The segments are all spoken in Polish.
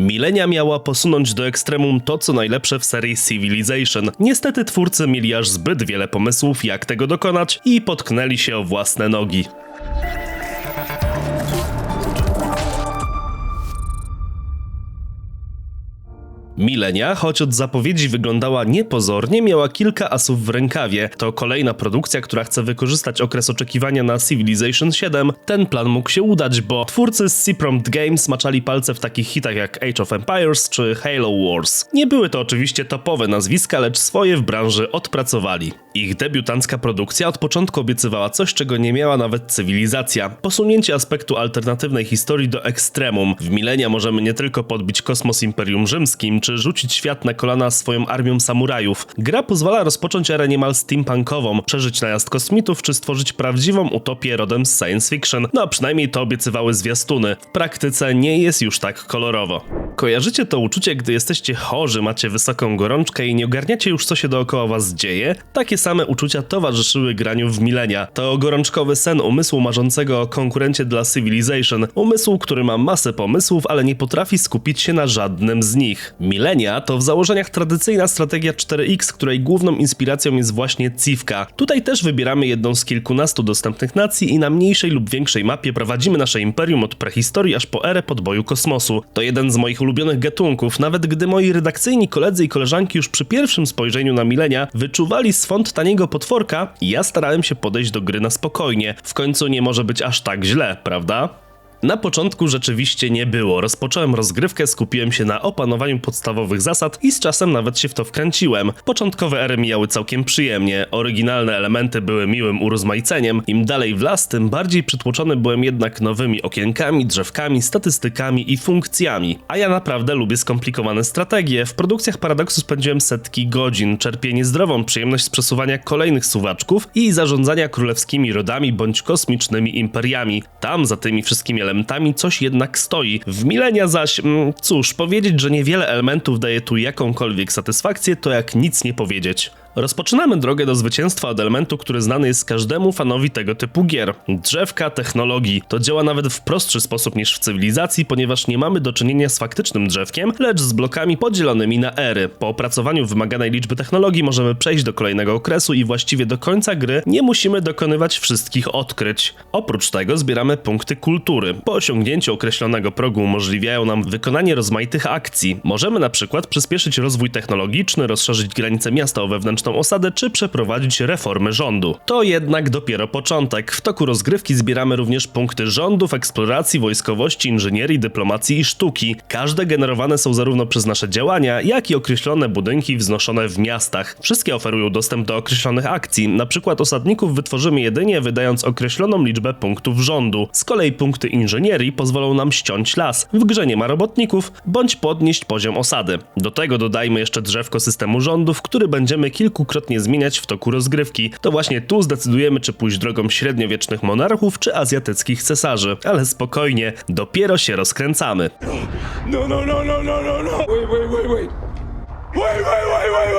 Milenia miała posunąć do ekstremum to, co najlepsze w serii Civilization. Niestety twórcy mieli aż zbyt wiele pomysłów, jak tego dokonać i potknęli się o własne nogi. Milenia, choć od zapowiedzi wyglądała niepozornie, miała kilka asów w rękawie. To kolejna produkcja, która chce wykorzystać okres oczekiwania na Civilization 7. Ten plan mógł się udać, bo twórcy z C-Prompt Games maczali palce w takich hitach jak Age of Empires czy Halo Wars. Nie były to oczywiście topowe nazwiska, lecz swoje w branży odpracowali. Ich debiutancka produkcja od początku obiecywała coś, czego nie miała nawet cywilizacja. Posunięcie aspektu alternatywnej historii do ekstremum. W Milenia możemy nie tylko podbić kosmos Imperium Rzymskim, czy rzucić świat na kolana swoją armią samurajów. Gra pozwala rozpocząć erę niemal steampunkową, przeżyć najazd kosmitów, czy stworzyć prawdziwą utopię rodem z science fiction. No a przynajmniej to obiecywały zwiastuny. W praktyce nie jest już tak kolorowo. Kojarzycie to uczucie, gdy jesteście chorzy, macie wysoką gorączkę i nie ogarniacie już co się dookoła was dzieje? Takie same uczucia towarzyszyły graniu w Milenia. To gorączkowy sen umysłu marzącego o konkurencie dla Civilization. Umysł, który ma masę pomysłów, ale nie potrafi skupić się na żadnym z nich. To w założeniach tradycyjna strategia 4X, której główną inspiracją jest właśnie Civka. Tutaj też wybieramy jedną z kilkunastu dostępnych nacji i na mniejszej lub większej mapie prowadzimy nasze imperium od prehistorii aż po erę podboju kosmosu. To jeden z moich ulubionych gatunków, nawet gdy moi redakcyjni koledzy i koleżanki już przy pierwszym spojrzeniu na Milenia wyczuwali swąd taniego potworka, ja starałem się podejść do gry na spokojnie. W końcu nie może być aż tak źle, prawda? Na początku rzeczywiście nie było. Rozpocząłem rozgrywkę, skupiłem się na opanowaniu podstawowych zasad i z czasem nawet się w to wkręciłem. Początkowe ery mijały całkiem przyjemnie, oryginalne elementy były miłym urozmaiceniem. Im dalej w las, tym bardziej przytłoczony byłem jednak nowymi okienkami, drzewkami, statystykami i funkcjami. A ja naprawdę lubię skomplikowane strategie. W produkcjach Paradoksu spędziłem setki godzin, czerpię niezdrową przyjemność z przesuwania kolejnych suwaczków i zarządzania królewskimi rodami bądź kosmicznymi imperiami. Tam za tymi wszystkimi elementami coś jednak stoi. W Milenia zaś, mm, cóż, powiedzieć, że niewiele elementów daje tu jakąkolwiek satysfakcję, to jak nic nie powiedzieć. Rozpoczynamy drogę do zwycięstwa od elementu, który znany jest każdemu fanowi tego typu gier. Drzewka technologii. To działa nawet w prostszy sposób niż w cywilizacji, ponieważ nie mamy do czynienia z faktycznym drzewkiem, lecz z blokami podzielonymi na ery. Po opracowaniu wymaganej liczby technologii możemy przejść do kolejnego okresu i właściwie do końca gry nie musimy dokonywać wszystkich odkryć. Oprócz tego zbieramy punkty kultury. Po osiągnięciu określonego progu umożliwiają nam wykonanie rozmaitych akcji. Możemy na przykład przyspieszyć rozwój technologiczny, rozszerzyć granice miasta o wewnętrzną osadę, czy przeprowadzić reformy rządu. To jednak dopiero początek. W toku rozgrywki zbieramy również punkty rządów, eksploracji, wojskowości, inżynierii, dyplomacji i sztuki. Każde generowane są zarówno przez nasze działania, jak i określone budynki wznoszone w miastach. Wszystkie oferują dostęp do określonych akcji. Na przykład osadników wytworzymy jedynie wydając określoną liczbę punktów rządu. Z kolei punkty inżynierii pozwolą nam ściąć las. W grze nie ma robotników, bądź podnieść poziom osady. Do tego dodajmy jeszcze drzewko systemu rządów, który będziemy kilkukrotnie zmieniać w toku rozgrywki. To właśnie tu zdecydujemy, czy pójść drogą średniowiecznych monarchów, czy azjatyckich cesarzy. Ale spokojnie, dopiero się rozkręcamy. No, no, no, no, no, no, no. Wait, wait, wait, wait. Wait, wait, wait, wait.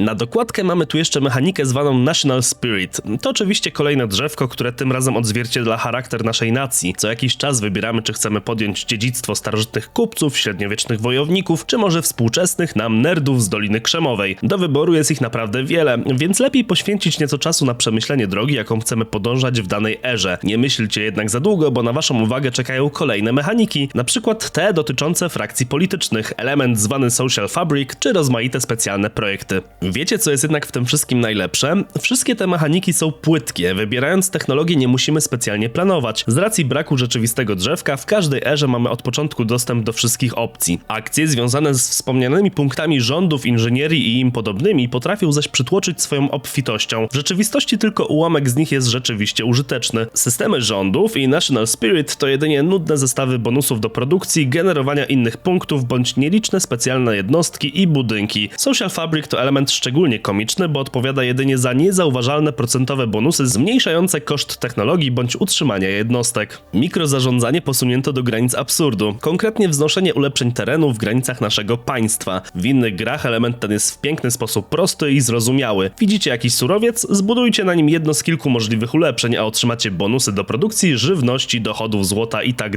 Na dokładkę mamy tu jeszcze mechanikę zwaną National Spirit. To oczywiście kolejne drzewko, które tym razem odzwierciedla charakter naszej nacji. Co jakiś czas wybieramy, czy chcemy podjąć dziedzictwo starożytnych kupców, średniowiecznych wojowników, czy może współczesnych nam nerdów z Doliny Krzemowej. Do wyboru jest ich naprawdę wiele, więc lepiej poświęcić nieco czasu na przemyślenie drogi, jaką chcemy podążać w danej erze. Nie myślcie jednak za długo, bo na waszą uwagę czekają kolejne mechaniki, na przykład te dotyczące frakcji politycznych, element zwany Social Fabric, czy rozmaite specjalne projekty. Wiecie, co jest jednak w tym wszystkim najlepsze? Wszystkie te mechaniki są płytkie. Wybierając technologię nie musimy specjalnie planować. Z racji braku rzeczywistego drzewka, w każdej erze mamy od początku dostęp do wszystkich opcji. Akcje związane z wspomnianymi punktami rządów, inżynierii i im podobnymi potrafią zaś przytłoczyć swoją obfitością. W rzeczywistości tylko ułamek z nich jest rzeczywiście użyteczny. Systemy rządów i National Spirit to jedynie nudne zestawy bonusów do produkcji, generowania innych punktów bądź nieliczne specjalne jednostki i budynki dźwięki. Social Fabric to element szczególnie komiczny, bo odpowiada jedynie za niezauważalne procentowe bonusy zmniejszające koszt technologii bądź utrzymania jednostek. Mikrozarządzanie posunięto do granic absurdu, konkretnie wznoszenie ulepszeń terenu w granicach naszego państwa. W innych grach element ten jest w piękny sposób prosty i zrozumiały. Widzicie jakiś surowiec? Zbudujcie na nim jedno z kilku możliwych ulepszeń, a otrzymacie bonusy do produkcji, żywności, dochodów złota i tak.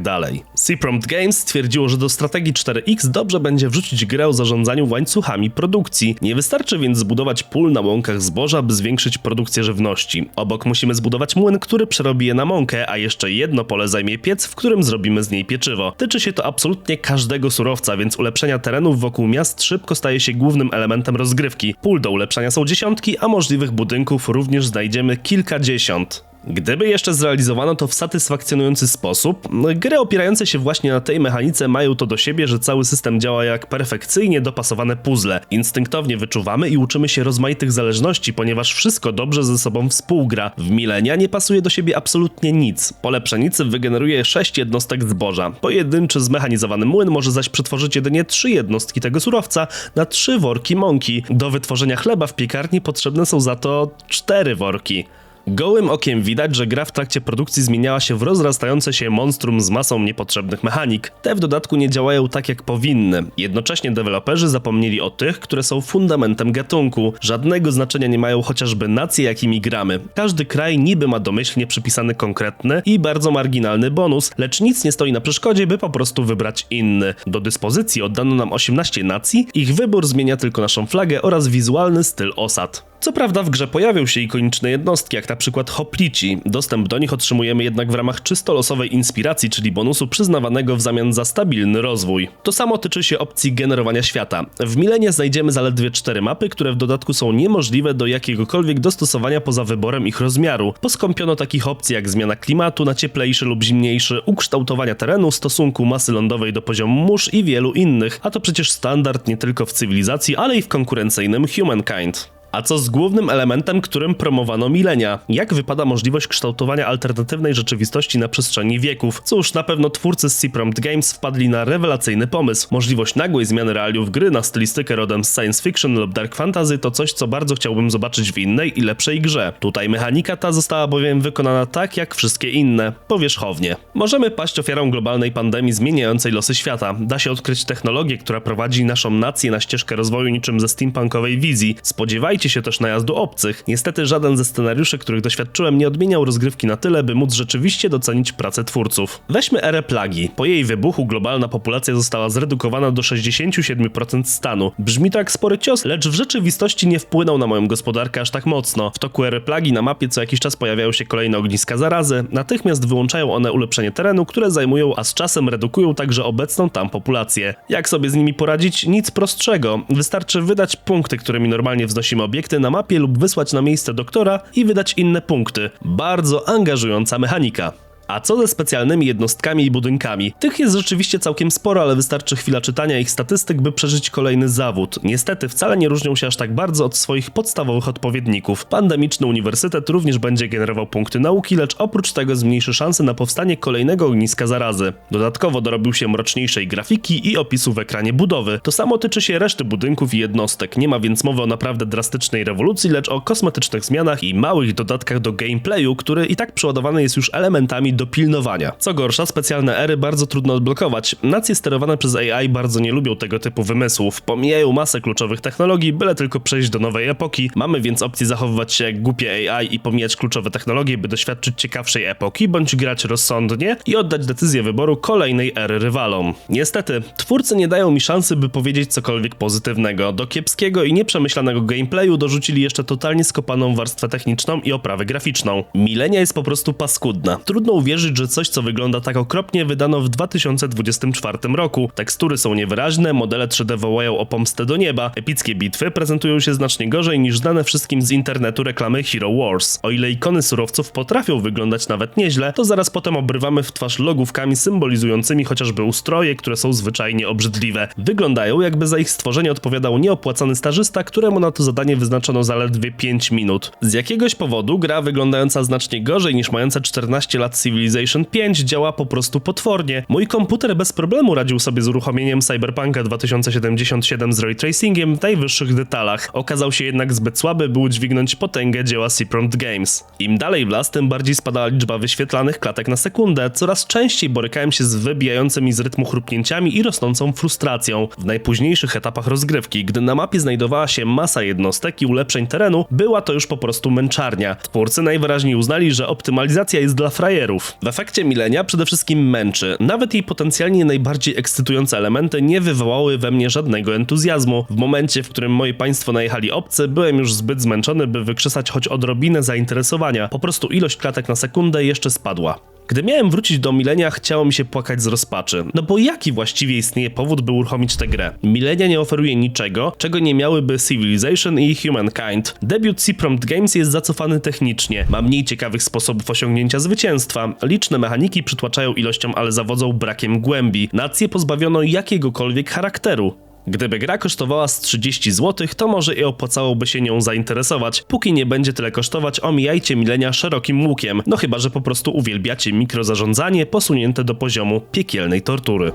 Seaprompt Games stwierdziło, że do strategii 4X dobrze będzie wrzucić grę o zarządzaniu łańcuchami produkcji. Nie wystarczy więc zbudować pól na łąkach zboża, by zwiększyć produkcję żywności. Obok musimy zbudować młyn, który przerobi je na mąkę, a jeszcze jedno pole zajmie piec, w którym zrobimy z niej pieczywo. Tyczy się to absolutnie każdego surowca, więc ulepszenia terenów wokół miast szybko staje się głównym elementem rozgrywki. Pól do ulepszania są dziesiątki, a możliwych budynków również znajdziemy kilkadziesiąt. Gdyby jeszcze zrealizowano to w satysfakcjonujący sposób, gry opierające się właśnie na tej mechanice mają to do siebie, że cały system działa jak perfekcyjnie dopasowane puzzle. Instynktownie wyczuwamy i uczymy się rozmaitych zależności, ponieważ wszystko dobrze ze sobą współgra. W Milenia nie pasuje do siebie absolutnie nic. Pole pszenicy wygeneruje 6 jednostek zboża. Pojedynczy zmechanizowany młyn może zaś przetworzyć jedynie 3 jednostki tego surowca na 3 worki mąki. Do wytworzenia chleba w piekarni potrzebne są za to 4 worki. Gołym okiem widać, że gra w trakcie produkcji zmieniała się w rozrastające się monstrum z masą niepotrzebnych mechanik. Te w dodatku nie działają tak jak powinny. Jednocześnie deweloperzy zapomnieli o tych, które są fundamentem gatunku. Żadnego znaczenia nie mają chociażby nacje, jakimi gramy. Każdy kraj niby ma domyślnie przypisany konkretny i bardzo marginalny bonus, lecz nic nie stoi na przeszkodzie, by po prostu wybrać inny. Do dyspozycji oddano nam 18 nacji, ich wybór zmienia tylko naszą flagę oraz wizualny styl osad. Co prawda w grze pojawią się ikoniczne jednostki, jak na przykład hoplici. Dostęp do nich otrzymujemy jednak w ramach czysto losowej inspiracji, czyli bonusu przyznawanego w zamian za stabilny rozwój. To samo tyczy się opcji generowania świata. W Milenie znajdziemy zaledwie cztery mapy, które w dodatku są niemożliwe do jakiegokolwiek dostosowania poza wyborem ich rozmiaru. Poskąpiono takich opcji jak zmiana klimatu na cieplejszy lub zimniejszy, ukształtowania terenu, stosunku masy lądowej do poziomu mórz i wielu innych. A to przecież standard nie tylko w cywilizacji, ale i w konkurencyjnym Humankind. A co z głównym elementem, którym promowano milenia? Jak wypada możliwość kształtowania alternatywnej rzeczywistości na przestrzeni wieków? Cóż, na pewno twórcy z Seaprompt Games wpadli na rewelacyjny pomysł. Możliwość nagłej zmiany realiów gry na stylistykę rodem z science fiction lub dark fantasy to coś, co bardzo chciałbym zobaczyć w innej i lepszej grze. Tutaj mechanika ta została bowiem wykonana tak jak wszystkie inne, powierzchownie. Możemy paść ofiarą globalnej pandemii zmieniającej losy świata. Da się odkryć technologię, która prowadzi naszą nację na ścieżkę rozwoju niczym ze steampunkowej wizji. Spodziewajcie się też najazdu obcych. Niestety żaden ze scenariuszy, których doświadczyłem, nie odmieniał rozgrywki na tyle, by móc rzeczywiście docenić pracę twórców. Weźmy erę plagi. Po jej wybuchu globalna populacja została zredukowana do 67% stanu. Brzmi to jak spory cios, lecz w rzeczywistości nie wpłynął na moją gospodarkę aż tak mocno. W toku ery plagi na mapie co jakiś czas pojawiają się kolejne ogniska zarazy. Natychmiast wyłączają one ulepszenie terenu, które zajmują, a z czasem redukują także obecną tam populację. Jak sobie z nimi poradzić? Nic prostszego. Wystarczy wydać punkty, którymi normalnie wznosimy obiekty na mapie lub wysłać na miejsce doktora i wydać inne punkty. Bardzo angażująca mechanika. A co ze specjalnymi jednostkami i budynkami? Tych jest rzeczywiście całkiem sporo, ale wystarczy chwila czytania ich statystyk, by przeżyć kolejny zawód. Niestety wcale nie różnią się aż tak bardzo od swoich podstawowych odpowiedników. Pandemiczny uniwersytet również będzie generował punkty nauki, lecz oprócz tego zmniejszy szanse na powstanie kolejnego ogniska zarazy. Dodatkowo dorobił się mroczniejszej grafiki i opisu w ekranie budowy. To samo tyczy się reszty budynków i jednostek. Nie ma więc mowy o naprawdę drastycznej rewolucji, lecz o kosmetycznych zmianach i małych dodatkach do gameplayu, który i tak przeładowany jest już elementami do pilnowania. Co gorsza, specjalne ery bardzo trudno odblokować. Nacje sterowane przez AI bardzo nie lubią tego typu wymysłów. Pomijają masę kluczowych technologii, byle tylko przejść do nowej epoki. Mamy więc opcję zachowywać się jak głupie AI i pomijać kluczowe technologie, by doświadczyć ciekawszej epoki, bądź grać rozsądnie i oddać decyzję wyboru kolejnej ery rywalom. Niestety, twórcy nie dają mi szansy, by powiedzieć cokolwiek pozytywnego. Do kiepskiego i nieprzemyślanego gameplayu dorzucili jeszcze totalnie skopaną warstwę techniczną i oprawę graficzną. Milenia jest po prostu paskudna. Trudno uwierzyć, uwierzyć, że coś, co wygląda tak okropnie, wydano w 2024 roku. Tekstury są niewyraźne, modele 3D wołają o pomstę do nieba, epickie bitwy prezentują się znacznie gorzej niż znane wszystkim z internetu reklamy Hero Wars. O ile ikony surowców potrafią wyglądać nawet nieźle, to zaraz potem obrywamy w twarz logówkami symbolizującymi chociażby ustroje, które są zwyczajnie obrzydliwe. Wyglądają jakby za ich stworzenie odpowiadał nieopłacony stażysta, któremu na to zadanie wyznaczono zaledwie 5 minut. Z jakiegoś powodu gra wyglądająca znacznie gorzej niż mająca 14 lat Civil Civilization 5 działa po prostu potwornie. Mój komputer bez problemu radził sobie z uruchomieniem Cyberpunka 2077 z ray tracingiem w najwyższych detalach. Okazał się jednak zbyt słaby, by udźwignąć potęgę dzieła Seaprompt Games. Im dalej w las, tym bardziej spadała liczba wyświetlanych klatek na sekundę. Coraz częściej borykałem się z wybijającymi z rytmu chrupnięciami i rosnącą frustracją. W najpóźniejszych etapach rozgrywki, gdy na mapie znajdowała się masa jednostek i ulepszeń terenu, była to już po prostu męczarnia. Twórcy najwyraźniej uznali, że optymalizacja jest dla frajerów. W efekcie Milenia przede wszystkim męczy. Nawet jej potencjalnie najbardziej ekscytujące elementy nie wywołały we mnie żadnego entuzjazmu. W momencie, w którym moi państwo najechali obcy, byłem już zbyt zmęczony, by wykrzesać choć odrobinę zainteresowania. Po prostu ilość klatek na sekundę jeszcze spadła. Gdy miałem wrócić do Milenia, chciało mi się płakać z rozpaczy. No bo jaki właściwie istnieje powód, by uruchomić tę grę? Milenia nie oferuje niczego, czego nie miałyby Civilization i Humankind. Debiut C-Prompt Games jest zacofany technicznie, ma mniej ciekawych sposobów osiągnięcia zwycięstwa. Liczne mechaniki przytłaczają ilością, ale zawodzą brakiem głębi. Nację pozbawiono jakiegokolwiek charakteru. Gdyby gra kosztowała z 30 zł, to może i opłacałoby się nią zainteresować. Póki nie będzie tyle kosztować, omijajcie milenia szerokim łukiem. No chyba, że po prostu uwielbiacie mikrozarządzanie posunięte do poziomu piekielnej tortury.